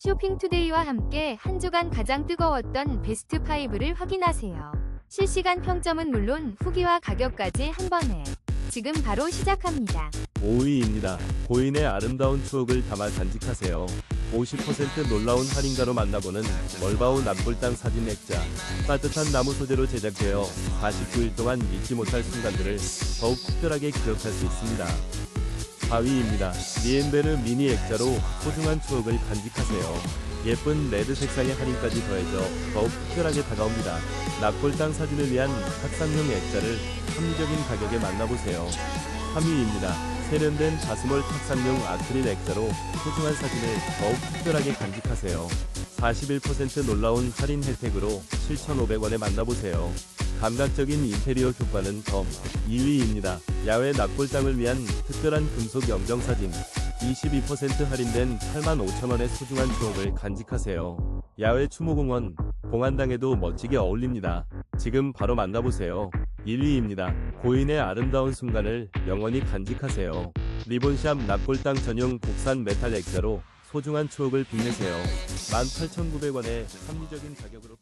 쇼핑투데이와 함께 한 주간 가장 뜨거웠던 베스트 5를 확인하세요. 실시간 평점은 물론 후기와 가격까지 한 번에 지금 바로 시작합니다. 5위입니다. 고인의 아름다운 추억을 담아 간직하세요. 50% 놀라운 할인가로 만나보는 멀바오 남골당 사진 액자. 따뜻한 나무 소재로 제작되어 49일 동안 잊지 못할 순간들을 더욱 특별하게 기억할 수 있습니다. 4위입니다. 리엔베르 미니 액자로 소중한 추억을 간직하세요. 예쁜 레드 색상의 할인까지 더해져 더욱 특별하게 다가옵니다. 납골당 사진을 위한 탁상형 액자를 합리적인 가격에 만나보세요. 3위입니다. 세련된 가스몰 탁상용 아크릴 액자로 소중한 사진을 더욱 특별하게 간직하세요. 41% 놀라운 할인 혜택으로 7,500원에 만나보세요. 감각적인 인테리어 효과는 덤 2위입니다. 야외 납골당을 위한 특별한 금속 영정 사진 22% 할인된 85,000원의 소중한 추억을 간직하세요. 야외 추모공원 봉안당에도 멋지게 어울립니다. 지금 바로 만나보세요. 1위입니다. 고인의 아름다운 순간을 영원히 간직하세요. 리본샵 납골당 전용 국산 메탈 액자로 소중한 추억을 빛내세요. 18,900원의 합리적인 가격으로